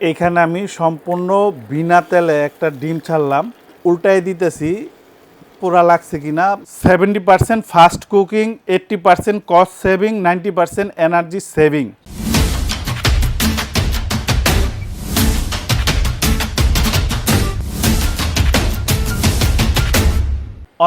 এখানে আমি সম্পূর্ণ বিনা তেলে একটা ডিম ছাড়লাম। উল্টাই দিতেছি পুরা লাগছে কি না seventy percent fast cooking eighty percent cost saving ninety percent energy saving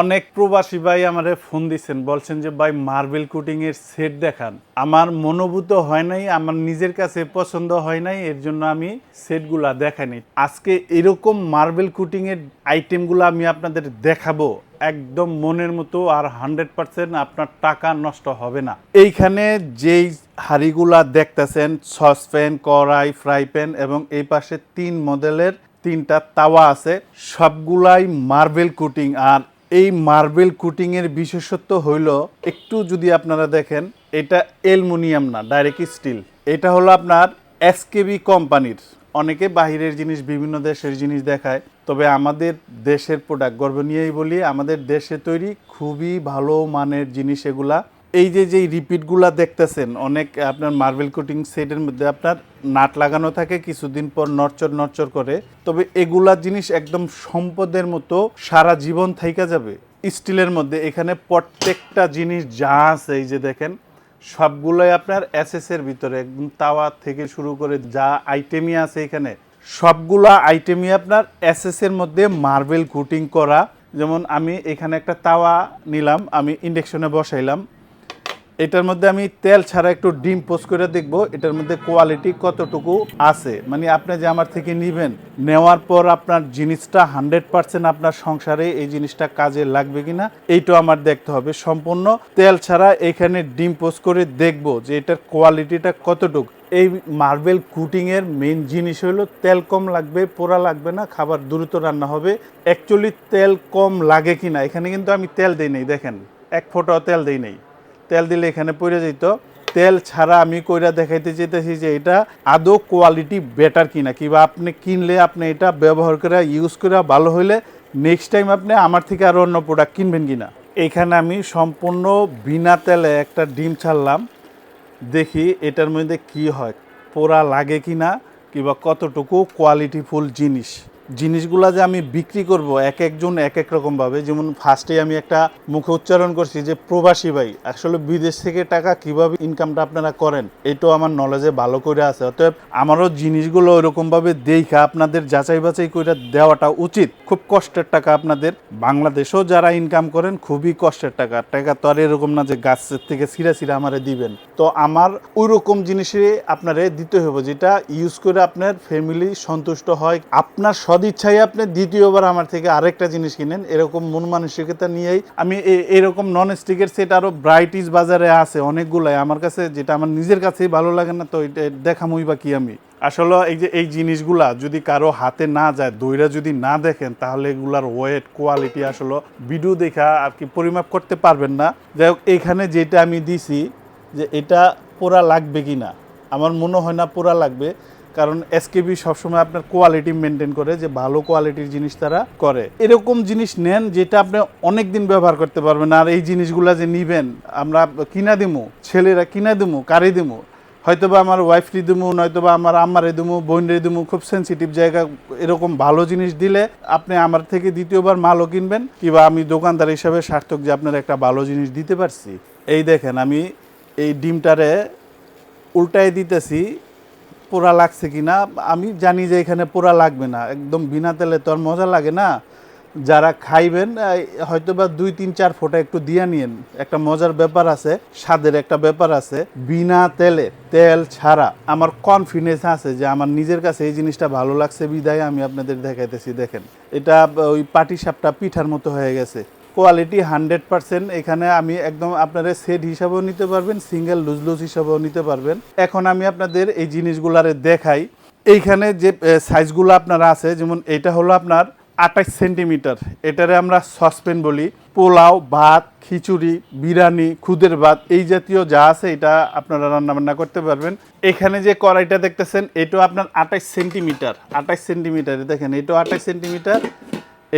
অনেক প্রবাসী ভাই আমারে ফোন দিচ্ছেন বলছেন যে, ভাই মার্বেল কুটিং এর সেট দেখান। আমার মনোভূত হয় নাই, আমার নিজের কাছে পছন্দ হয় নাই, এর জন্য আমি সেটগুলা দেখাইনি আজকে এরকম মার্বেল কুটিং এর আইটেমগুলো আমি আপনাদের দেখাবো, একদম মনের মতো আর হান্ড্রেড পার্সেন্ট আপনার টাকা নষ্ট হবে না। এইখানে যেই হাঁড়িগুলা দেখতেছেন সসপ্যান কড়াই ফ্রাই প্যান এবং এই পাশে তিন মডেলের তিনটা তাওয়া আছে, সবগুলাই মার্বেল কুটিং আর এই মার্বেল কুটিংয়ের বিশেষত্ব হইল, একটু যদি আপনারা দেখেন, এটা অ্যালুমিনিয়াম না, ডাইরেক্ট স্টিল। এটা হলো আপনার এসকেবি কোম্পানির। অনেকে বাহিরের জিনিস, বিভিন্ন দেশের জিনিস দেখায়, তবে আমাদের দেশের প্রোডাক্ট গর্ব নিয়েই বলি, আমাদের দেশে তৈরি খুবই ভালো মানের জিনিস এগুলা। এই যে যেই রিপিটগুলা দেখতেছেন, অনেক আপনার মার্বেল কোটিং সেটের মধ্যে আপনার নাট লাগানো থাকে, কিছুদিন পর নরচর নরচর করে। তবে এগুলা জিনিস একদম সম্পদের মতো সারা জীবন থাইকা যাবে। স্টিলের মধ্যে এখানে প্রত্যেকটা জিনিস যা আছে, এই যে দেখেন, সবগুলোই আপনার এসএস এর ভিতরে, একদম তাওয়া থেকে শুরু করে যা আইটেমই আছে এখানে, সবগুলা আইটেমই আপনার এসএস এর মধ্যে মার্বেল কুটিং করা। যেমন আমি এখানে একটা তাওয়া নিলাম, আমি ইন্ডাকশনে বসাইলাম। এটার মধ্যে আমি তেল ছাড়া একটু ডিম পোস্ট করে দেখব। এটার মধ্যে কোয়ালিটি কতটুকু আছে? মানে আপনি যে আমার থেকে নেবেন, নেওয়ার পর আপনার জিনিসটা হান্ড্রেড পার্সেন্ট আপনার সংসারে এই জিনিসটা কাজে লাগবে কিনা, এইটাও আমার দেখতে হবে। সম্পূর্ণ তেল ছাড়া এখানে ডিম পোস্ট করে দেখব যে এটার কোয়ালিটিটা কতটুকু। এই মার্বেল কুটিংয়ের মেন জিনিস হলো তেল কম লাগবে, পোড়া লাগবে না, খাবার দ্রুত রান্না হবে। অ্যাকচুয়ালি তেল কম লাগে কিনা, এখানে কিন্তু আমি তেল দিই নেই, দেখেন। এক ফোঁটাও তেল দিই নেই। তেল দিলে এখানে পড়ে যেত তেল ছাড়া আমি কইরা দেখাইতে চাইতেছি যে এটা আদৌ কোয়ালিটি বেটার কিনা, কিংবা আপনি কিনলে আপনি এটা ব্যবহার করে ইউজ করে ভালো হইলে নেক্সট টাইম আপনি আমার থেকে আরও অন্য প্রোডাক্ট কিনবেন কিনা। এখানে আমি সম্পূর্ণ বিনা তেলে একটা ডিম ছাড়লাম। দেখি এটার মধ্যে কি হয়, পোড়া লাগে কি কিনা, কিংবা কতটুকু কোয়ালিটিফুল জিনিস। জিনিসগুলা যে আমি বিক্রি করব এক একজন এক এক রকমভাবে যেমন ফার্স্টে আমি একটা মুখে উচ্চারণ করছি যে, প্রবাসী ভাই, আসলে বিদেশ থেকে টাকা কীভাবে ইনকামটা আপনারা করেন? এটাও আমার নলেজে ভালো করে আছে। অতএব আমারও জিনিসগুলো ওইরকমভাবে দেখা, আপনাদের যাচাই বাছাই করে দেওয়াটা উচিত। খুব কষ্টের টাকা আপনাদের। বাংলাদেশেও যারা ইনকাম করেন, খুবই কষ্টের টাকা। টাকা তো আর এরকম না যে গাছের থেকে সিরা সিরা আমারে দিবেন। তো আমার ওই রকম জিনিসে আপনারে দিতে হবে যেটা ইউজ করে আপনার ফ্যামিলি সন্তুষ্ট হয়। আপনার সদিচ্ছায় আপনি দ্বিতীয়বার আমার থেকে আরেকটা জিনিস কিনেন, এরকম মন মানসিকতা নিয়েই। আমি এরকম নন স্টিকের সেট আরও ব্রাইটিস বাজারে আছে, অনেকগুলাই। আমার কাছে যেটা আমার নিজের কাছেই ভালো লাগে না, তো এটা দেখামই বা কি আমি। আসলে এই যে, এই জিনিসগুলা যদি কারও হাতে না যায়, দইরা যদি না দেখেন, তাহলে এগুলার ওয়েট কোয়ালিটি আসলে ভিডিও দেখা আর কি পরিমাপ করতে পারবেন না। যাই হোক, এখানে যেটা আমি দিছি যে, এটা পোড়া লাগবে কি না আমার মনে হয় না পোড়া লাগবে। কারণ এসকেবি সবসময় আপনার কোয়ালিটি মেনটেন করে যে ভালো কোয়ালিটির জিনিস তারা করে। এরকম জিনিস নেন যেটা আপনি অনেক দিন ব্যবহার করতে পারবেন। আর এই জিনিসগুলা যে নিবেন, আমরা কিনা দিমু, ছেলেরা কিনা দিমু, কারি দিমু, হয়তোবা আমার ওয়াইফ দিমু, নয়তোবা আমার আম্মারে দিমু, বোনরে দিমু, খুব সেন্সিটিভ জায়গা, এরকম ভালো জিনিস দিলে আপনি আমার থেকে দ্বিতীয়বার মালও কিনবেন, কিংবা আমি দোকানদার হিসাবে সার্থক যে আপনার একটা ভালো জিনিস দিতে পারছি। এই দেখেন, আমি এই ডিমটারে উল্টাই দিতেছি পোড়া লাগছে কি না? আমি জানি যে এখানে পোড়া লাগবে না। একদম বিনা তেলে তো আর মজা লাগে না। যারা খাইবেন হয়তো বা দুই, তিন, চার ফোঁটা একটু দিয়ে নিয়েন। একটা মজার ব্যাপার আছে, স্বাদের একটা ব্যাপার আছে। বিনা তেলে, তেল ছাড়া আমার কনফিডেন্স আছে যে আমার নিজের কাছে এই জিনিসটা ভালো লাগছে, বিদায় আমি আপনাদের দেখাইতেছি। দেখেন, এটা ওই পাটি সাপটা পিঠার মতো হয়ে গেছে। কোয়ালিটি হান্ড্রেড পার্সেন্ট এখানে আমি একদম আপনারা সেট হিসাবেও নিতে পারবেন সিঙ্গেল লুজ লুজ হিসাবেও নিতে পারবেন। এখন আমি আপনাদের এই জিনিসগুলারে দেখাই। এইখানে যে সাইজগুলো আপনারা আছে, যেমন এটা হলো আপনার আঠাশ সেন্টিমিটার। এটারে আমরা সসপেন বলি। পোলাও, ভাত, খিচুড়ি, বিরিয়ানি, খুদের ভাত, এই জাতীয় যা আছে এটা আপনারা রান্নাবান্না করতে পারবেন। এখানে যে কড়াইটা দেখতেছেন, এটাও আপনার আঠাশ সেন্টিমিটার। আঠাশ সেন্টিমিটার, দেখেন, এটাও আঠাশ সেন্টিমিটার।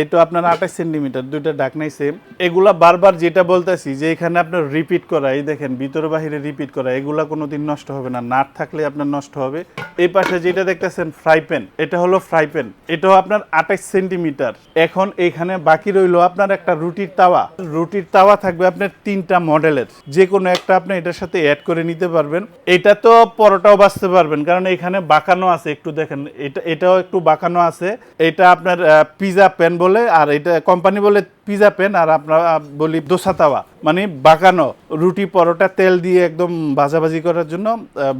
এটা আপনার আঠাশ সেন্টিমিটার, দুইটা ডাকনাই সেম এগুলা বারবার যেটা বলতেছি, যে এখানে আপনার রিপিট করা, এই দেখেন, ভিতরে বাহিরে রিপিট করা, এগুলা কোনোদিন নষ্ট হবে না। নাট থাকলে আপনার নষ্ট হবে। এই পাশে যেটা দেখতেছেন ফ্রাই প্যান এটা হলো ফ্রাই প্যান এটাও আপনার আঠাশ সেন্টিমিটার। এখন এখানে বাকি রইল আপনার একটা রুটির তাওয়া। রুটির তাওয়া থাকবে আপনার তিনটা মডেলের। যে কোনো একটা আপনি এটার সাথে অ্যাড করে নিতে পারবেন। এটা তো পরোটাও বাঁচতে পারবেন, কারণ এখানে বাঁকানো আছে, একটু দেখেন, এটা, এটাও একটু বাঁকানো আছে। এটা আপনার পিজা প্যান বলে, আর এটা কোম্পানি বলে পিজা পেন আর আপনার বলি দোসা তাওয়া। মানে বাঁকানো রুটি, পরোটা, তেল দিয়ে একদম ভাজাভাজি করার জন্য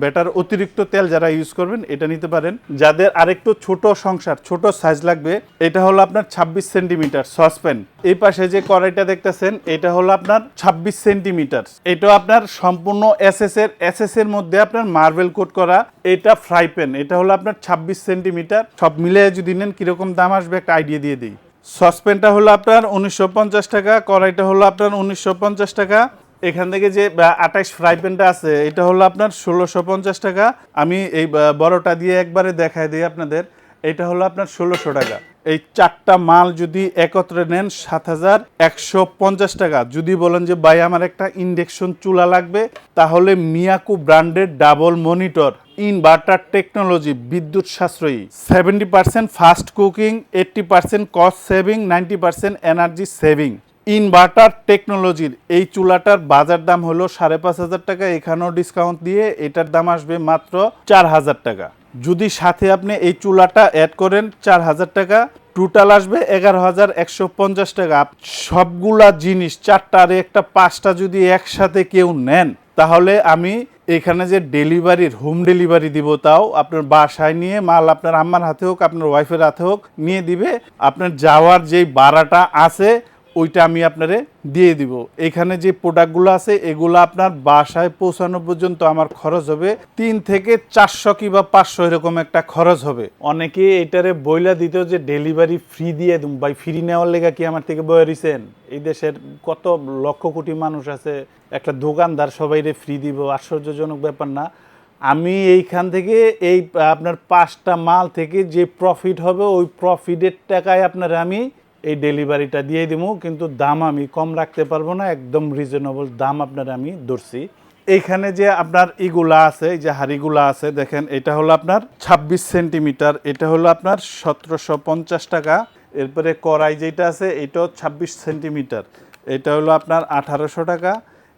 বেটার অতিরিক্ত তেল যারা ইউজ করবেন, এটা নিতে পারেন। যাদের আরেকটু ছোট সংসার, ছোট সাইজ লাগবে, এটা হলো আপনার ছাব্বিশ সেন্টিমিটার সসপ্যান এই পাশে যে কড়াইটা দেখতেছেন, এটা হলো আপনার ছাব্বিশ সেন্টিমিটার। এটা আপনার সম্পূর্ণ এসএস এর এসএস এর মধ্যে আপনার মার্বেল কোট করা, এটা ফ্রাই প্যান এটা হলো আপনার ছাব্বিশ সেন্টিমিটার। সব মিলে যদি নেন, কীরকম দাম আসবে, একটা আইডিয়া দিয়ে দিই। সসপ্যানটা হলো আপনার উনিশশো পঞ্চাশ টাকা, কড়াইটা হলো আপনার উনিশশো পঞ্চাশ টাকা। এখান থেকে যে আঠাইশ ফ্রাই প্যানটা আছে, এটা হলো আপনার ষোলোশো পঞ্চাশ টাকা। আমি এই বড়টা দিয়ে একবারে দেখাই দিই আপনাদের। এটা হলো আপনার ষোলোশো টাকা। এই চারটা মাল যদি একত্রে নেন, সাত হাজার একশো পঞ্চাশ টাকা। যদি বলেন যে, ভাই, আমার একটা ইন্ডেকশন চুলা লাগবে, তাহলে মিয়াকু ব্র্যান্ডের ডাবল মনিটর ইনভার্টার টেকনোলজি বিদ্যুৎ সাশ্রয়ী। Seventy percent fast cooking eighty percent cost saving ninety percent energy saving inverter টেকনোলজির এই চুলাটার বাজার দাম হলো সাড়ে পাঁচ হাজার টাকা, এখানেও ডিসকাউন্ট দিয়ে এটার দাম আসবে মাত্র চার হাজার টাকা। যদি সাথে আপনি এই চুলাটা অ্যাড করেন চার হাজার টাকা টোটাল আসবে এগারো হাজার একশো পঞ্চাশ টাকা। সবগুলা জিনিস, চারটা আর একটা, পাঁচটা যদি একসাথে কেউ নেন, তাহলে আমি এখানে যে ডেলিভারির, হোম ডেলিভারি দিব তাও আপনার বাসায় নিয়ে, মাল আপনার আম্মার হাতে হোক, আপনার ওয়াইফের হাতে হোক, নিয়ে দিবে। আপনার যাওয়ার যেই ভাড়াটা আছে ওইটা আমি আপনারে দিয়ে দিব। এখানে যে প্রোডাক্টগুলো আছে, এগুলো আপনার বাসায় পৌঁছানো পর্যন্ত আমার খরচ হবে তিন থেকে চারশো কিংবা পাঁচশো এরকম একটা খরচ হবে। অনেকে এটারে বইলা দিত যে ডেলিভারি ফ্রি দিয়ে দিম, ভাই ফ্রি নেওয়ার লেগা কি আমার থেকে বয়ে রইছেন এই দেশের কত লক্ষ কোটি মানুষ আছে, একটা দোকানদার সবাইরে ফ্রি দিব, আশ্চর্যজনক ব্যাপার না। আমি এইখান থেকে এই আপনার পাঁচটা মাল থেকে যে প্রফিট হবে, ওই প্রফিটের টাকায় আপনার আমি এই ডেলিভারিটা দিয়ে দিব কিন্তু দাম আমি কম রাখতে পারব না, একদম রিজনেবল দাম আপনার আমি ধরছি। এইখানে যে আপনার ইগুলা আছে, এই যে হাড়িগুলা আছে, দেখেন, এটা হলো আপনার ছাব্বিশ সেন্টিমিটার, এটা হলো আপনার সতেরোশো পঞ্চাশ টাকা। এরপরে কড়াই যেটা আছে, এটাও ছাব্বিশ সেন্টিমিটার, এটা হলো আপনার আঠারোশো টাকা।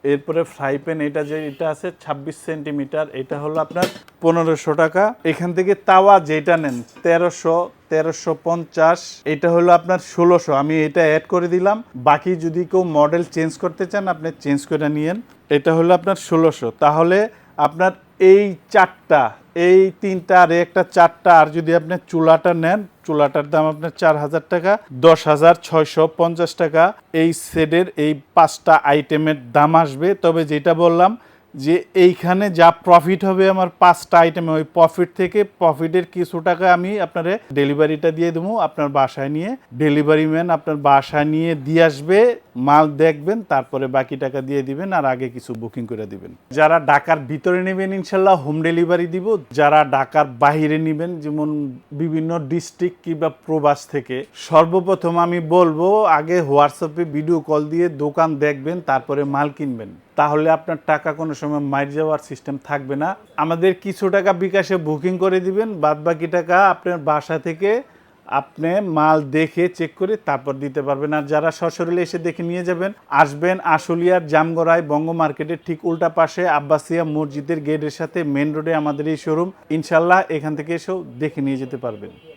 এরপরে ফ্রাই প্যান এটা যে এটা আছে ছাব্বিশ সেন্টিমিটার এটা হলো আপনার পনেরোশো টাকা। এখান থেকে তাওয়া যেটা নেন, তেরোশো তেরোশো পঞ্চাশ, এটা হলো আপনার ষোলোশো। আমি এটা অ্যাড করে দিলাম। বাকি যদি কেউ মডেল চেঞ্জ করতে চান, আপনি চেঞ্জ করে নিয়েন। এটা হলো আপনার ষোলোশো। তাহলে আপনার এই চারটা, এই তিনটা আর একটা চারটা, আর যদি আপনি চুলাটা নেন চুলাটার দাম আপনার চার হাজার টাকা, দশ হাজার ছয়শো পঞ্চাশ টাকা। এই সেটের এই পাঁচটা আইটেমের দাম আসবে। তবে যেটা বললাম যে এইখানে যা প্রফিট হবে আমার পাঁচটা আইটেমে ওই প্রফিট থেকে প্রফিটের কিছু টাকা আমি আপনারে ডেলিভারিটা দিয়ে দেবো, আপনার বাসায় নিয়ে। ডেলিভারি ম্যান আপনার বাসায় নিয়ে দিয়ে আসবে, মাল দেখবেন, তারপরে বাকি টাকা দিয়ে দিবেন আর আগে কিছু বুকিং করে দিবেন। যারা ঢাকার ভিতরে নেবেন ইনশাল্লাহ হোম ডেলিভারি দিব। যারা ঢাকার বাইরে নেবেন, যেমন বিভিন্ন ডিস্ট্রিক্ট কিংবা প্রবাস থেকে, সর্বপ্রথম আমি বলব, আগে হোয়াটসঅ্যাপে ভিডিও কল দিয়ে দোকান দেখবেন, তারপরে মাল কিনবেন। তাহলে আপনার টাকা কোনো সময় মার যাওয়ার সিস্টেম থাকবে না। আমাদের কিছু টাকা বিকাশে বুকিং করে দিবেন বাদ বাকি টাকা আপনার বাসা থেকে আপনি মাল দেখে চেক করে তারপর দিতে পারবেন। আর যারা সশরীরে এসে দেখে নিয়ে যাবেন, আসবেন আশুলিয়ার জামগড়ায় বঙ্গ মার্কেটের ঠিক উল্টা পাশে আব্বাসিয়া মসজিদের গেটের সাথে মেন রোডে আমাদের এই শোরুম ইনশাল্লাহ এখান থেকে এসেও দেখে নিয়ে যেতে পারবেন।